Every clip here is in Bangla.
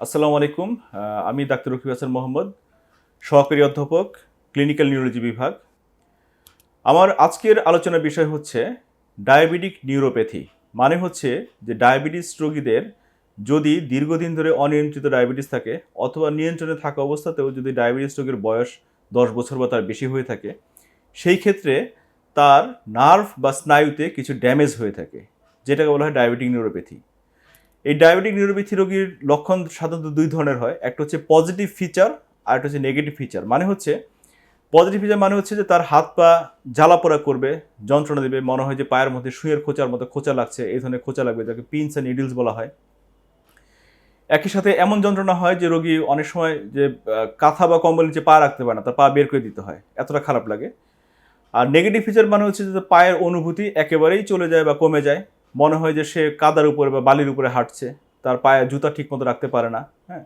আসসালামু আলাইকুম। আমি ডাক্তার রকিব হাসান মোহাম্মদ, সহকারী অধ্যাপক, ক্লিনিক্যাল নিউরোলজি বিভাগ। আমার আজকের আলোচনার বিষয় হচ্ছে ডায়াবেটিক নিউরোপ্যাথি মানে হচ্ছে যে ডায়াবেটিস রোগীদের যদি দীর্ঘদিন ধরে অনিয়ন্ত্রিত ডায়াবেটিস থাকে অথবা নিয়ন্ত্রণে থাকা অবস্থাতেও যদি ডায়াবেটিস রোগের বয়স দশ বছর বা তার বেশি হয়ে থাকে, সেই ক্ষেত্রে তার নার্ভ বা স্নায়ুতে কিছু ড্যামেজ হয়ে থাকে, যেটাকে বলা হয় ডায়াবেটিক নিউরোপ্যাথি। এই ডায়াবেটিক নিউরোপ্যাথি রোগীর লক্ষণ সাধারণত দুই ধরনের হয়। একটা হচ্ছে পজিটিভ ফিচার আর একটা হচ্ছে নেগেটিভ ফিচার মানে হচ্ছে পজিটিভ ফিচার মানে হচ্ছে যে তার হাত পা জ্বালা পোড়া করবে, যন্ত্রণা দেবে, মনে হয় যে পায়ের মধ্যে শুয়ের খোঁচার মতো খোঁচা লাগছে, এই ধরনের খোঁচা লাগবে, যাকে পিনস অ্যান্ড নিডলস বলা হয়। একই সাথে এমন যন্ত্রণা হয় যে রোগী অনেক সময় যে কাঁথা বা কম্বল নিচে পা রাখতে পারে না, তার পা বের করে দিতে হয়। এতটা খারাপ লাগে। আর নেগেটিভ ফিচার মানে হচ্ছে যে পায়ের অনুভূতি একেবারেই চলে যায় বা কমে যায়। মনে হয় যে সে কাদার উপরে বা বালির উপরে হাঁটছে, তার পায়ে জুতা ঠিক মতো রাখতে পারে না হ্যাঁ?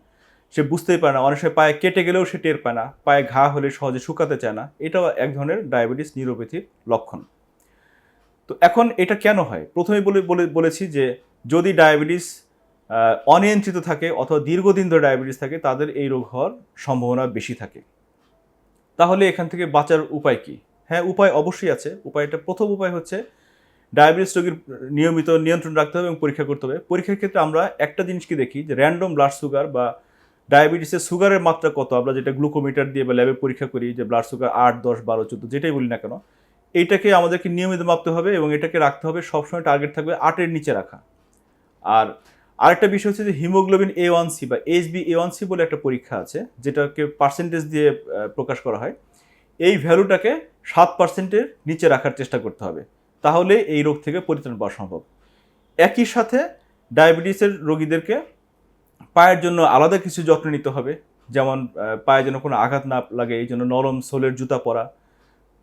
সে বুঝতেই পারে না, অনেক সময় পায়ে কেটে গেলেও সে টের পায় না, পায়ে ঘা হলে সহজে শুকাতে চায় না, এটাও এক ধরনের ডায়াবেটিস নিউরোপ্যাথির লক্ষণ। তো এখন এটা কেন হয়? প্রথমে বলে বলে, বলেছি যে যদি ডায়াবেটিস অনিয়ন্ত্রিত থাকে অথবা দীর্ঘদিন ধরে ডায়াবেটিস থাকে, তাদের এই রোগ হওয়ার সম্ভাবনা বেশি থাকে। তাহলে এখান থেকে বাঁচার উপায় কি? হ্যাঁ উপায় অবশ্যই আছে। উপায়টা প্রথম উপায় হচ্ছে ডায়াবেটিস রোগীর নিয়মিত নিয়ন্ত্রণ রাখতে হবে এবং পরীক্ষা করতে হবে। পরীক্ষার ক্ষেত্রে আমরা একটা জিনিসকে দেখি যে র্যান্ডম ব্লাড সুগার বা ডায়াবেটিসের সুগারের মাত্রা কত? আমরা যেটা গ্লুকোমিটার দিয়ে বা ল্যাবে পরীক্ষা করি যে ব্লাড সুগার আট, দশ, বারো, চোদ্দ, যেটাই বলি না কেন এইটাকে আমাদেরকে নিয়মিত মাপতে হবে এবং এটাকে রাখতে হবে, সবসময় টার্গেট থাকবে আটের নিচে রাখা। আর আরেকটা বিষয় হচ্ছে যে হিমোগ্লোবিন এ ওয়ান সি বা H B A one C বলে একটা পরীক্ষা আছে, যেটাকে পার্সেন্টেজ দিয়ে প্রকাশ করা হয়। এই ভ্যালুটাকে সাত পার্সেন্টের নিচে রাখার চেষ্টা করতে হবে। তাহলে এই রোগ থেকে পরিত্রাণ পাওয়া সম্ভব। একই সাথে ডায়াবেটিসের রোগীদেরকে পায়ের জন্য আলাদা কিছু যত্ন নিতে হবে। যেমন পায়ে যেন কোনো আঘাত না লাগে, এই জন্য নরম সোলের জুতা পরা,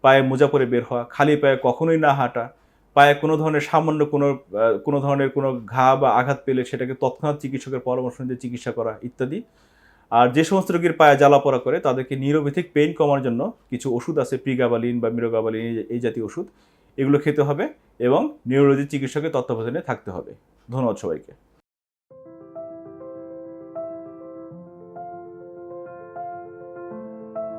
পায়ে মোজা পরে বের হওয়া, খালি পায়ে কখনোই না হাঁটা, পায়ে কোনো ধরনের সামান্য কোনো কোনো ধরনের কোনো ঘা বা আঘাত পেলে সেটাকে তৎক্ষণাৎ চিকিৎসকের পরামর্শ নিয়ে চিকিৎসা করা ইত্যাদি। আর যে সমস্ত রোগীর পায়ে জ্বালা পড়া করে, তাদেরকে নিউরোপ্যাথিক পেইন কমার জন্য কিছু ওষুধ আছে প্রিগাবালিন বা মিরোগাবালিন, এই জাতীয় ওষুধ। এগুলো খেতে হবে এবং নিউরোলজি চিকিৎসকের তত্ত্বাবধানে থাকতে হবে। ধন্যবাদ সবাইকে।